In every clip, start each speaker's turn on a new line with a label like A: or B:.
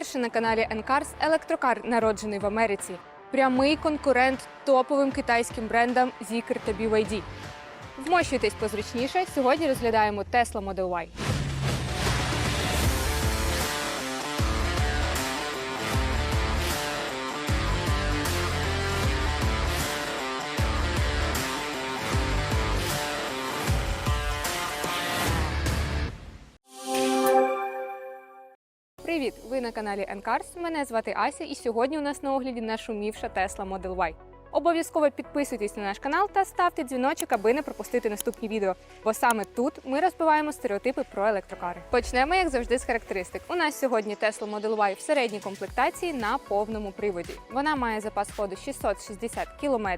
A: Вперше на каналі Енкарс електрокар, народжений в Америці. Прямий конкурент топовим китайським брендам Zikr та BYD. Вмощуйтесь позручніше. Сьогодні розглядаємо Tesla Model Y. на каналі Encars. Мене звати Ася, і сьогодні у нас на огляді нашумівша Tesla Model Y. Обов'язково підписуйтесь на наш канал та ставте дзвіночок, аби не пропустити наступні відео. Бо саме тут ми розбиваємо стереотипи про електрокари. Почнемо, як завжди, з характеристик. У нас сьогодні Tesla Model Y в середній комплектації на повному приводі. Вона має запас ходу 660 км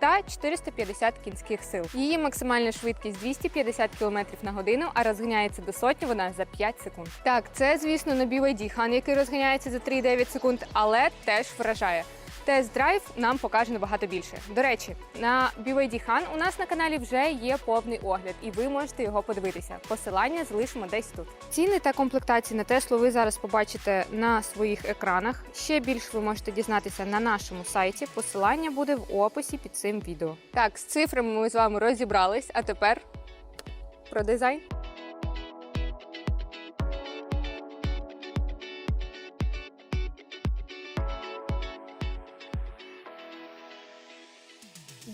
A: та 450 кінських сил. Її максимальна швидкість 250 км на годину, а розганяється до сотні вона за 5 секунд. Так, це звісно не BYD хан, який розганяється за 3,9 секунд, але теж вражає. Тест-драйв нам покаже набагато більше. До речі, на BYD Han у нас на каналі вже є повний огляд, і ви можете його подивитися. Посилання залишимо десь тут. Ціни та комплектації на Теслу ви зараз побачите на своїх екранах. Ще більше ви можете дізнатися на нашому сайті. Посилання буде в описі під цим відео. Так, з цифрами ми з вами розібрались, а тепер про дизайн.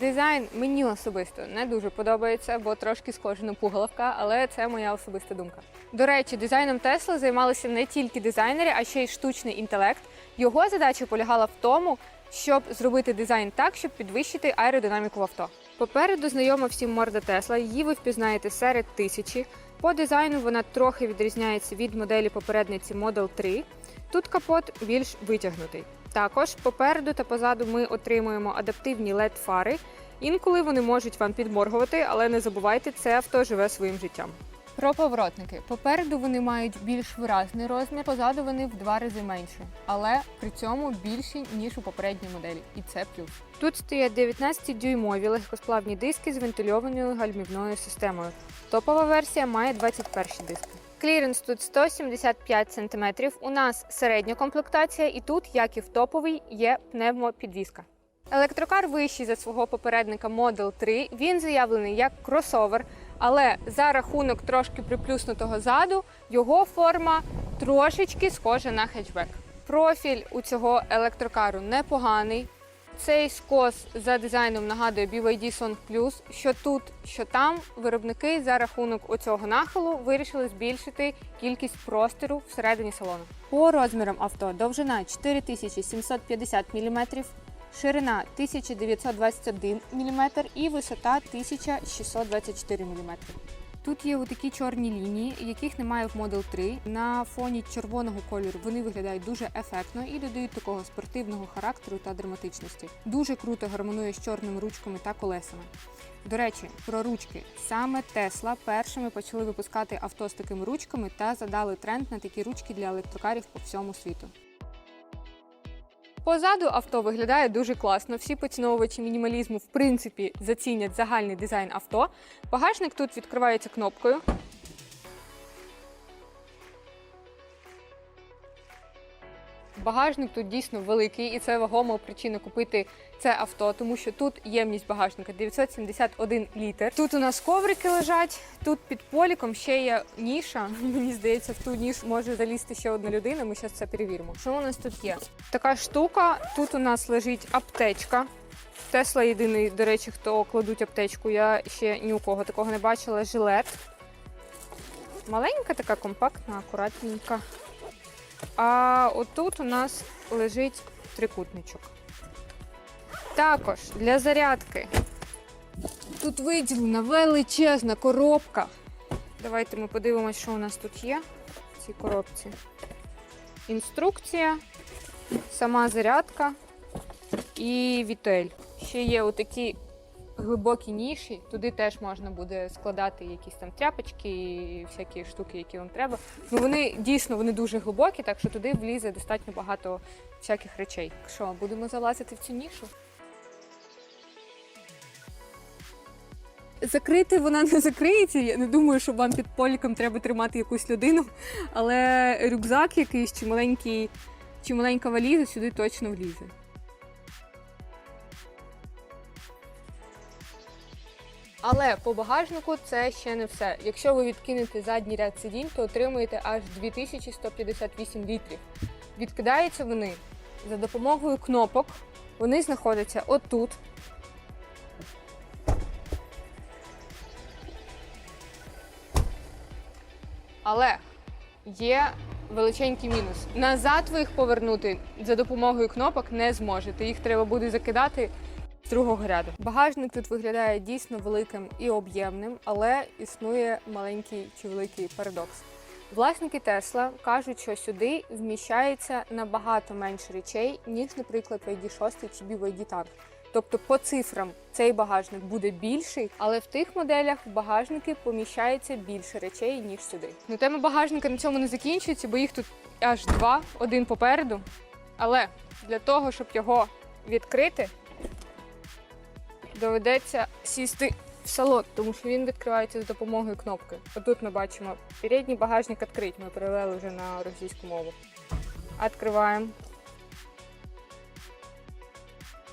A: Дизайн мені особисто не дуже подобається, бо трошки схоже на пугаловка, але це моя особиста думка. До речі, дизайном Тесла займалися не тільки дизайнери, а ще й штучний інтелект. Його задача полягала в тому, щоб зробити дизайн так, щоб підвищити аеродинаміку в авто. Попереду знайома всім морда Тесла. Її ви впізнаєте серед тисячі. По дизайну вона трохи відрізняється від моделі попередниці Model 3. Тут капот більш витягнутий. Також попереду та позаду ми отримуємо адаптивні led фари. Інколи вони можуть вам підморгувати, але не забувайте, це авто живе своїм життям. Про поворотники. Попереду вони мають більш виразний розмір, позаду вони в два рази менше, але при цьому більші, ніж у попередній моделі. І це плюс. Тут стоять 19-дюймові легкосплавні диски з вентильованою гальмівною системою. Топова версія має 21 диски. Кліренс тут 175 см. У нас середня комплектація, і тут, як і в топовий, є пневмопідвізка. Електрокар вищий за свого попередника Model 3. Він заявлений як кросовер, але за рахунок трошки приплюснутого заду його форма трошечки схожа на хетчбек. Профіль у цього електрокару непоганий. Цей скос за дизайном нагадує BYD Song Plus. Що тут, що там, виробники за рахунок оцього нахилу вирішили збільшити кількість простору всередині салону. По розмірам авто довжина 4750 мм, ширина 1921 мм і висота 1624 мм. Тут є такі чорні лінії, яких немає в Model 3. На фоні червоного кольору вони виглядають дуже ефектно і додають такого спортивного характеру та драматичності. Дуже круто гармонує з чорними ручками та колесами. До речі, про ручки. Саме Tesla першими почали випускати авто з такими ручками та задали тренд на такі ручки для електрокарів по всьому світу. Позаду авто виглядає дуже класно. Всі поціновувачі мінімалізму в принципі зацінять загальний дизайн авто. Багажник тут відкривається кнопкою. Багажник тут дійсно великий, і це вагома причина купити це авто, тому що тут ємність багажника 971 літр. Тут у нас коврики лежать, тут під поліком ще є ніша. Мені здається, в ту нішу може залізти ще одна людина. Ми зараз це перевіримо. Що у нас тут є? Така штука. Тут у нас лежить аптечка. Тесла єдиний, до речі, хто кладуть аптечку. Я ще ні у кого такого не бачила. Жилет. Маленька, така компактна, акуратненька. А отут у нас лежить трикутничок. Також для зарядки. Тут виділена величезна коробка. Давайте ми подивимося, що у нас тут є в цій коробці. Інструкція, сама зарядка і вітель. Ще є отакі глибокі ніші, туди теж можна буде складати якісь там тряпочки і всякі штуки, які вам треба. Ну вони дійсно вони дуже глибокі, так що туди влізе достатньо багато всяких речей. Що, будемо залазити в цю нішу? закрити вона не закриється. Я не думаю, що вам під поліком треба тримати якусь людину. Але рюкзак якийсь чи маленький, чи маленька валіза сюди точно влізе. Але по багажнику це ще не все. Якщо ви відкинете задній ряд сидінь, то отримуєте аж 2158 літрів. Відкидаються вони за допомогою кнопок. Вони знаходяться отут. Але є величенький мінус. Назад ви їх повернути за допомогою кнопок не зможете. Їх треба буде закидати другого ряду. Багажник тут виглядає дійсно великим і об'ємним, але існує маленький чи великий парадокс. Власники Тесла кажуть, що сюди вміщається набагато менше речей, ніж, наприклад, в ID6 чи BYD Tank. Тобто по цифрам цей багажник буде більший, але в тих моделях в багажники поміщається більше речей, ніж сюди. Ну, тема багажника на цьому не закінчується, бо їх тут аж два, один попереду. Але для того, щоб його відкрити, доведеться сісти в салон, тому що він відкривається за допомогою кнопки. Отут ми бачимо передній багажник відкрить. Ми перевели вже на російську мову. Відкриваємо.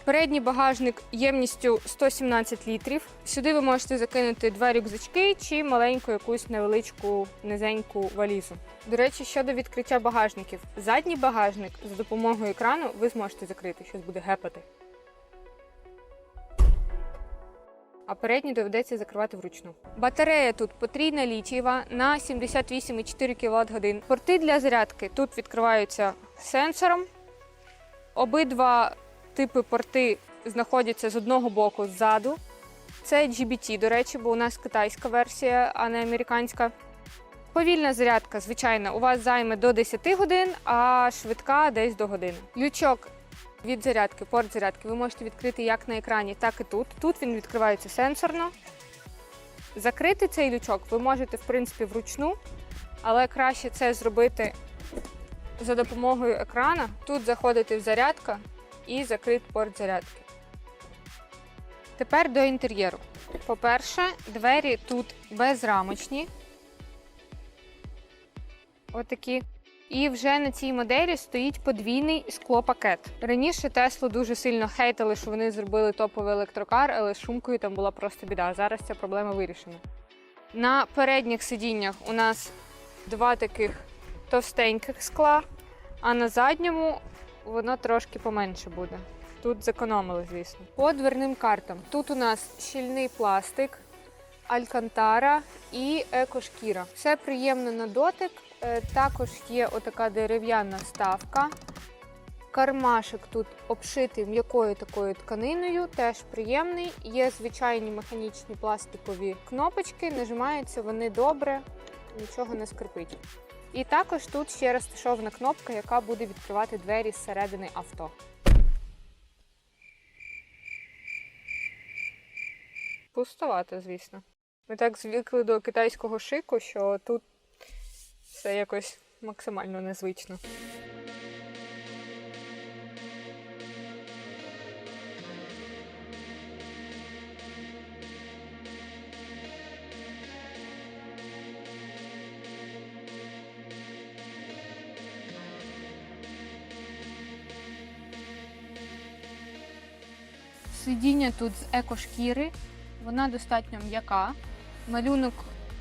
A: Передній багажник ємністю 117 літрів. Сюди ви можете закинути два рюкзачки чи маленьку якусь невеличку низеньку валізу. До речі, щодо відкриття багажників, задній багажник за допомогою екрану ви зможете закрити, щось буде гепати. А передній доведеться закривати вручну. Батарея тут потрійна літієва на 78,4 кВт годин. Порти для зарядки тут відкриваються сенсором. Обидва типи порти знаходяться з одного боку ззаду. Це GBT, до речі, бо у нас китайська версія, а не американська. Повільна зарядка, звичайно, у вас займе до 10 годин, а швидка десь до години. Лючок від зарядки, порт зарядки ви можете відкрити як на екрані, так і тут. Тут він відкривається сенсорно. Закрити цей лючок ви можете, в принципі, вручну, але краще це зробити за допомогою екрана. Тут заходити в зарядка і закрити порт зарядки. Тепер до інтер'єру. По-перше, двері тут безрамочні. Отакі. І вже на цій моделі стоїть подвійний склопакет. Раніше Теслу дуже сильно хейтили, що вони зробили топовий електрокар, але з шумкою там була просто біда. Зараз ця проблема вирішена. На передніх сидіннях у нас два таких товстеньких скла, а на задньому воно трошки поменше буде. Тут зекономили, звісно. По дверним картам. Тут у нас щільний пластик, алькантара і екошкіра. Все приємно на дотик. Е, Також є отака дерев'яна ставка. Кармашик тут обшитий м'якою такою тканиною, теж приємний. Є звичайні механічні пластикові кнопочки, нажимаються вони добре, нічого не скрипить. І також тут ще розташована кнопка, яка буде відкривати двері зсередини авто. Пустовато, звісно. Ми так звикли до китайського шику, що тут все якось максимально незвично. Сидіння тут з екошкіри, вона достатньо м'яка. Малюнок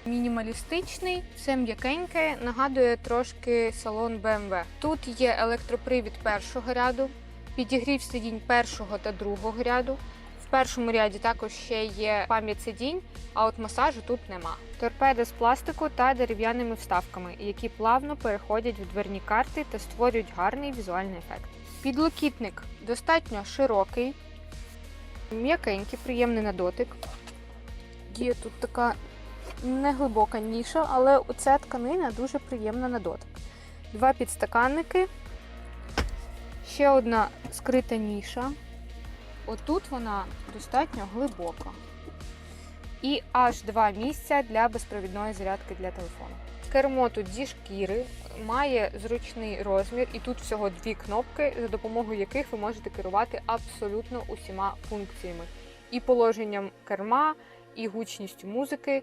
A: мінімалістичний, все м'якеньке, нагадує трошки салон BMW. Тут є електропривід першого ряду, підігрів сидінь першого та другого ряду. В першому ряді також ще є пам'ять сидінь, а от масажу тут нема. Торпеда з пластику та дерев'яними вставками, які плавно переходять в дверні карти та створюють гарний візуальний ефект. Підлокітник достатньо широкий, м'якенький, приємний на дотик. Є тут така неглибока ніша, але оця тканина дуже приємна на дотик. Два підстаканники, ще одна скрита ніша. Отут вона достатньо глибока. І аж два місця для безпровідної зарядки для телефону. Кермо тут зі шкіри, має зручний розмір, і тут всього дві кнопки, за допомогою яких ви можете керувати абсолютно усіма функціями. І положенням керма, і гучністю музики.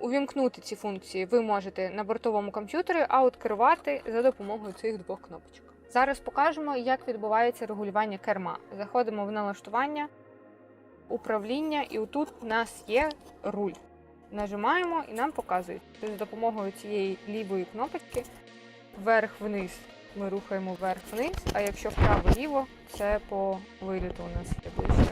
A: Увімкнути ці функції ви можете на бортовому комп'ютері, а от керувати за допомогою цих двох кнопочок. Зараз покажемо, як відбувається регулювання керма. Заходимо в налаштування, управління, і отут у нас є руль. Нажимаємо і нам показують. Тобто за допомогою цієї лівої кнопочки вверх-вниз ми рухаємо вверх-вниз, а якщо вправо-ліво, це по виліту у нас є ближче.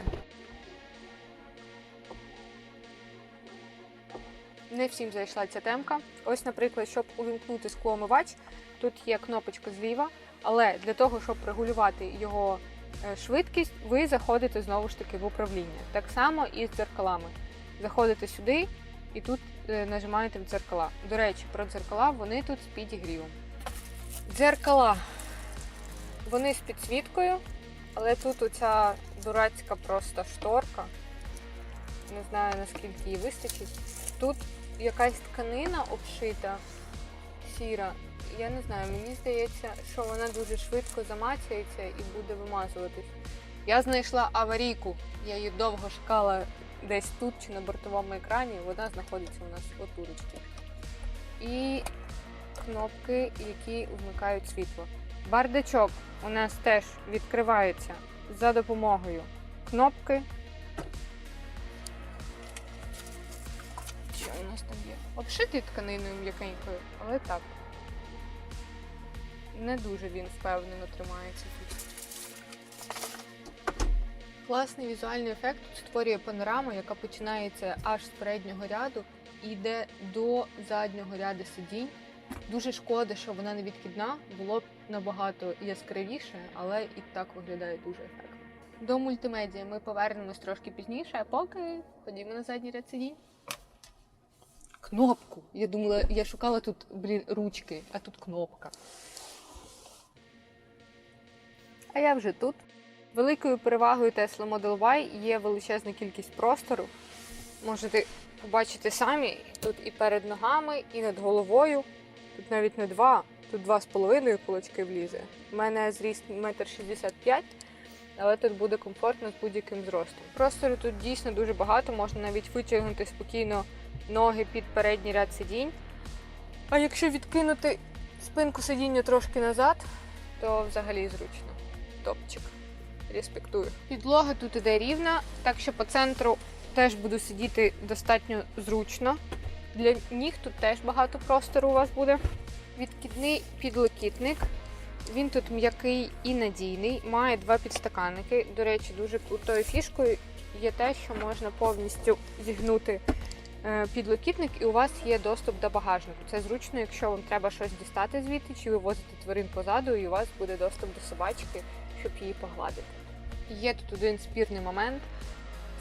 A: Не всім зайшла ця темка. Ось, наприклад, щоб увімкнути склоомивач, тут є кнопочка зліва, але для того, щоб регулювати його е, швидкість, ви заходите знову ж таки в управління. Так само і з дзеркалами. Заходите сюди і тут е, нажимаєте в дзеркала. До речі, про дзеркала вони тут з підігрівом. Дзеркала. Вони з підсвіткою, але тут оця дурацька просто шторка. Не знаю наскільки її вистачить. Тут якась тканина обшита сіра. Я не знаю, мені здається, що вона дуже швидко замацяється і буде вимазуватись. Я знайшла аварійку, я її довго шукала десь тут чи на бортовому екрані. Вона знаходиться у нас отурочки. І кнопки, які вмикають світло. Бардачок у нас теж відкривається за допомогою кнопки. Обшитий тканиною м'якенькою, але так. Не дуже він впевнено тримається тут. Класний візуальний ефект створює панорама, яка починається аж з переднього ряду і йде до заднього ряду сидінь. Дуже шкода, що вона не відкидна, було б набагато яскравіше, але і так виглядає дуже ефектно. До мультимедіа ми повернемось трошки пізніше, а поки ходімо на задній ряд сидінь. Кнопку. Я думала, я шукала тут, блін, ручки, а тут кнопка. А я вже тут. Великою перевагою Tesla Model Y є величезна кількість простору. Можете побачити самі тут і перед ногами, і над головою. Тут навіть не два, тут два з половиною кулачки влізе. У мене зріст 1,65 м, але тут буде комфортно з будь-яким зростом. Простору тут дійсно дуже багато, можна навіть витягнути спокійно ноги під передній ряд сидінь. А якщо відкинути спинку сидіння трошки назад, то взагалі зручно. Топчик. Респектую. Підлога тут іде рівна, так що по центру теж буду сидіти достатньо зручно. Для ніг тут теж багато простору у вас буде. Відкидний підлокітник. Він тут м'який і надійний, має два підстаканники. До речі, дуже крутою фішкою є те, що можна повністю зігнути підлокітник, і у вас є доступ до багажнику. Це зручно, якщо вам треба щось дістати звідти, чи вивозити тварин позаду, і у вас буде доступ до собачки, щоб її погладити. Є тут один спірний момент.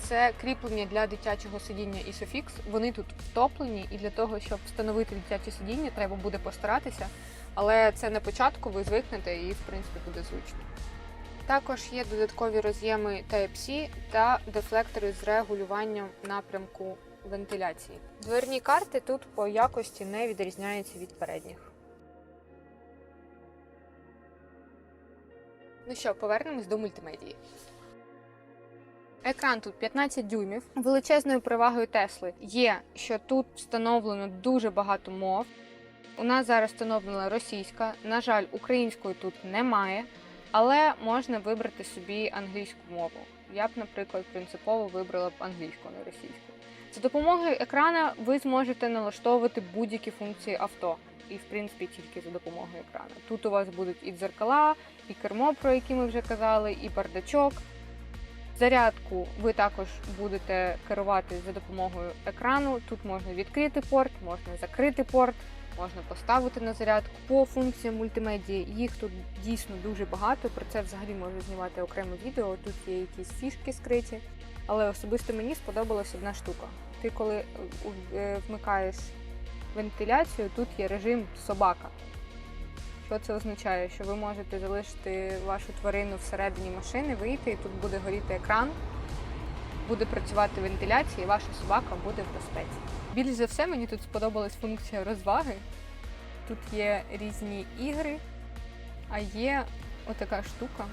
A: Це кріплення для дитячого сидіння Isofix. Вони тут втоплені, і для того, щоб встановити дитяче сидіння, треба буде постаратися. Але це на початку ви звикнете і, в принципі, буде зручно. Також є додаткові роз'єми Type-C та дефлектори з регулюванням напрямку вентиляції. Дверні карти тут по якості не відрізняються від передніх. Ну що, повернемось до мультимедії. Екран тут 15 дюймів. Величезною перевагою Тесли є, що тут встановлено дуже багато мов. У нас зараз встановлена російська. На жаль, української тут немає, але можна вибрати собі англійську мову. Я б, наприклад, принципово вибрала б англійську, а не російську. За допомогою екрана ви зможете налаштовувати будь-які функції авто. І, в принципі, тільки за допомогою екрану. Тут у вас будуть і дзеркала, і кермо, про які ми вже казали, і бардачок. Зарядку ви також будете керувати за допомогою екрану. Тут можна відкрити порт, можна закрити порт, можна поставити на зарядку. По функціям мультимедії їх тут дійсно дуже багато. Про це взагалі можу знімати окреме відео. Тут є якісь фішки скриті. Але особисто мені сподобалась одна штука. Ти коли е, е, вмикаєш вентиляцію, тут є режим собака. Що це означає? Що ви можете залишити вашу тварину всередині машини, вийти, і тут буде горіти екран, буде працювати вентиляція, і ваша собака буде в безпеці. Більш за все, мені тут сподобалась функція розваги. Тут є різні ігри, а є отака штука,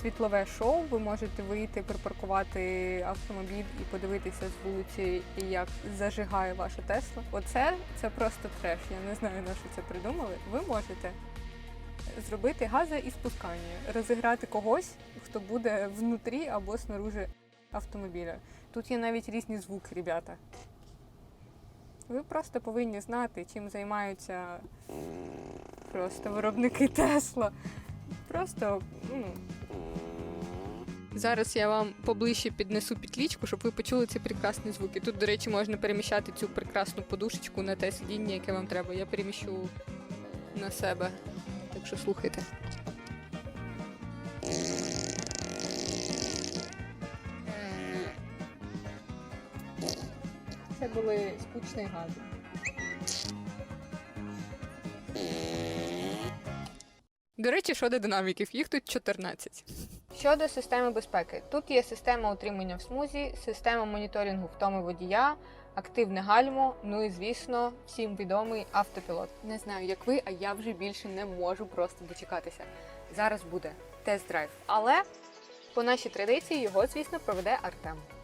A: світлове шоу. Ви можете вийти, припаркувати автомобіль і подивитися з вулиці, як зажигає ваша Тесла. Оце це просто треш. Я не знаю, на що це придумали. Ви можете зробити гази і спускання, розіграти когось, хто буде внутрі або снаружи автомобіля. Тут є навіть різні звуки, ребята. Ви просто повинні знати, чим займаються просто виробники Тесла. Просто, ну. Зараз я вам поближче піднесу петлічку, щоб ви почули ці прекрасні звуки. Тут, до речі, можна переміщати цю прекрасну подушечку на те сидіння, яке вам треба. Я переміщу на себе. Так що слухайте. Це були спучні гази. До речі, щодо динаміків, їх тут 14. Щодо системи безпеки, тут є система утримання в смузі, система моніторингу втоми водія, активне гальмо, ну і звісно, всім відомий автопілот. Не знаю, як ви, а я вже більше не можу просто дочекатися. Зараз буде тест-драйв. Але по нашій традиції його, звісно, проведе Артем.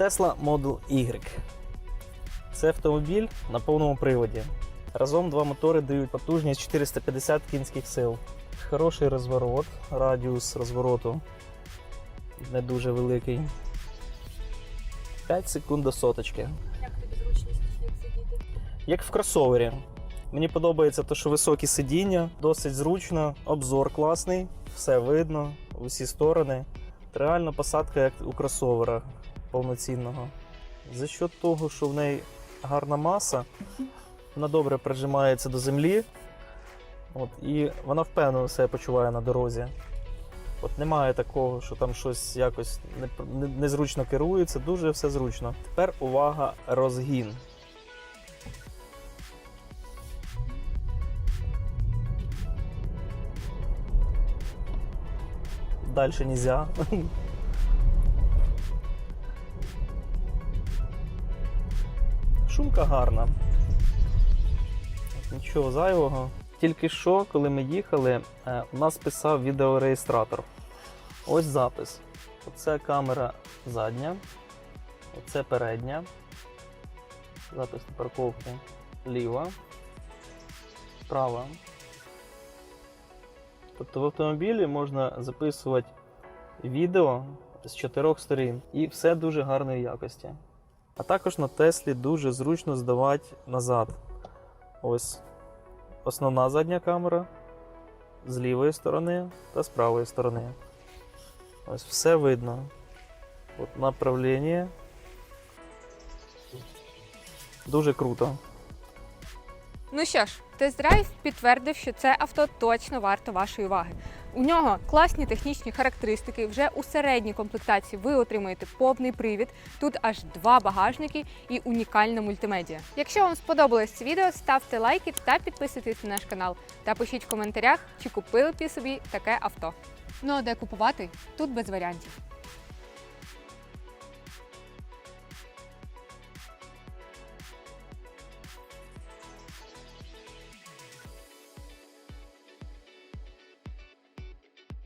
B: Tesla Model Y. Це автомобіль на повному приводі. Разом два мотори дають потужність 450 кінських сил. Хороший розворот, радіус розвороту не дуже великий. 5 секунд до соточки.
A: Як тобі зручність сидіти?
B: Як в кросовері. Мені подобається те, що високі сидіння, досить зручно, обзор класний, все видно в усі сторони. Реально посадка як у кросовера повноцінного. За счет того, що в неї гарна маса, вона добре прижимається до землі. От, і вона впевнено себе почуває на дорозі. От немає такого, що там щось якось не- не- незручно керується, дуже все зручно. Тепер увага, розгін. Дальше нельзя. Шумка гарна. Нічого зайвого. Тільки що, коли ми їхали, е, у нас писав відеореєстратор. Ось запис. Оце камера задня, оце передня. Запис на парковки ліва, права. Тобто в автомобілі можна записувати відео з чотирьох сторін і все дуже гарної якості. А також на Теслі дуже зручно здавати назад. Ось основна задня камера з лівої сторони та з правої сторони. Ось все видно. От направлення. Дуже круто.
A: Ну що ж, тест-драйв підтвердив, що це авто точно варто вашої уваги. У нього класні технічні характеристики. Вже у середній комплектації ви отримаєте повний привід. Тут аж два багажники і унікальна мультимедіа. Якщо вам сподобалось це відео, ставте лайки та підписуйтесь на наш канал. Та пишіть в коментарях, чи купили б собі таке авто. Ну а де купувати? Тут без варіантів.